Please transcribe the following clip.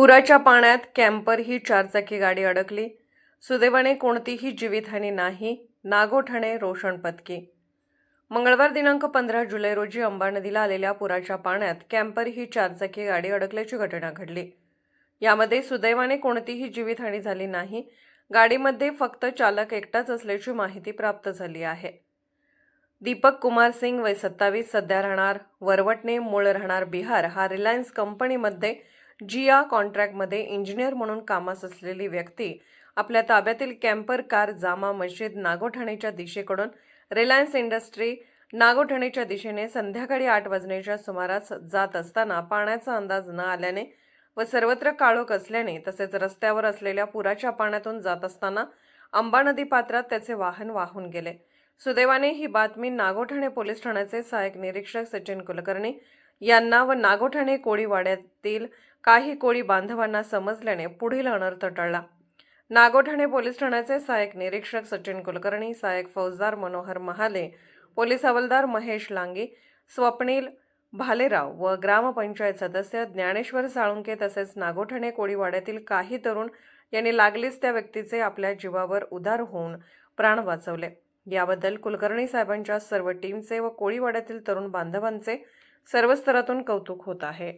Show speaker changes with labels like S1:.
S1: पुराच्या पाण्यात कॅम्पर ही चारचाकी गाडी अडकली. सुदैवाने कोणतीही जीवितहानी नाही. नागोठणे रोशन पत्की मंगळवार दिनांक पंधरा जुलै रोजी अंबा नदीला आलेल्या पुराच्या पाण्यात कॅम्पर ही चारचाकी गाडी अडकल्याची घटना घडली. यामध्ये सुदैवाने कोणतीही जीवितहानी झाली नाही. गाडीमध्ये फक्त चालक एकटाच असल्याची माहिती प्राप्त झाली आहे. दीपक कुमार सिंग वय सत्तावीस सध्या राहणार वरवटणे मूळ राहणार बिहार. हा रिलायन्स कंपनीमध्ये जिया कॉन्ट्रॅक्टमध्ये इंजिनियर म्हणून कामास असलेली व्यक्ती आपल्या ताब्यातील कॅम्पर कार जामा मशीद नागोठाणेच्या दिशेकडून रिलायन्स इंडस्ट्री नागोठाणेच्या दिशेने संध्याकाळी आठ वाजण्याच्या सुमारास जात असताना पाण्याचा अंदाज न आल्याने व सर्वत्र काळोख असल्याने तसेच रस्त्यावर असलेल्या पुराच्या पाण्यातून जात असताना अंबा नदी पात्रात त्याचे वाहन वाहून गेले. सुदैवाने ही बातमी नागोठाणे पोलीस ठाण्याचे सहाय्यक निरीक्षक सचिन कुलकर्णी यांना व नागोठाणे कोळीवाड्यातील काही कोळी बांधवांना समजल्याने पुढील अनर्थ टळला. नागोठाणे पोलीस ठाण्याचे सहाय्यक निरीक्षक सचिन कुलकर्णी सहाय्यक फौजदार मनोहर महाले पोलीस हवालदार महेश लांगी स्वप्नील भालेराव व ग्रामपंचायत सदस्य ज्ञानेश्वर साळुंके तसेच नागोठाणे कोळीवाड्यातील काही तरुण यांनी लागलीच त्या व्यक्तीचे आपल्या जीवावर उदार होऊन प्राण वाचवले. याबद्दल कुलकर्णी साहेबांच्या सर्व टीमचे व कोळीवाड्यातील तरुण बांधवांचे सर्व स्तरातून कौतुक होत आहे.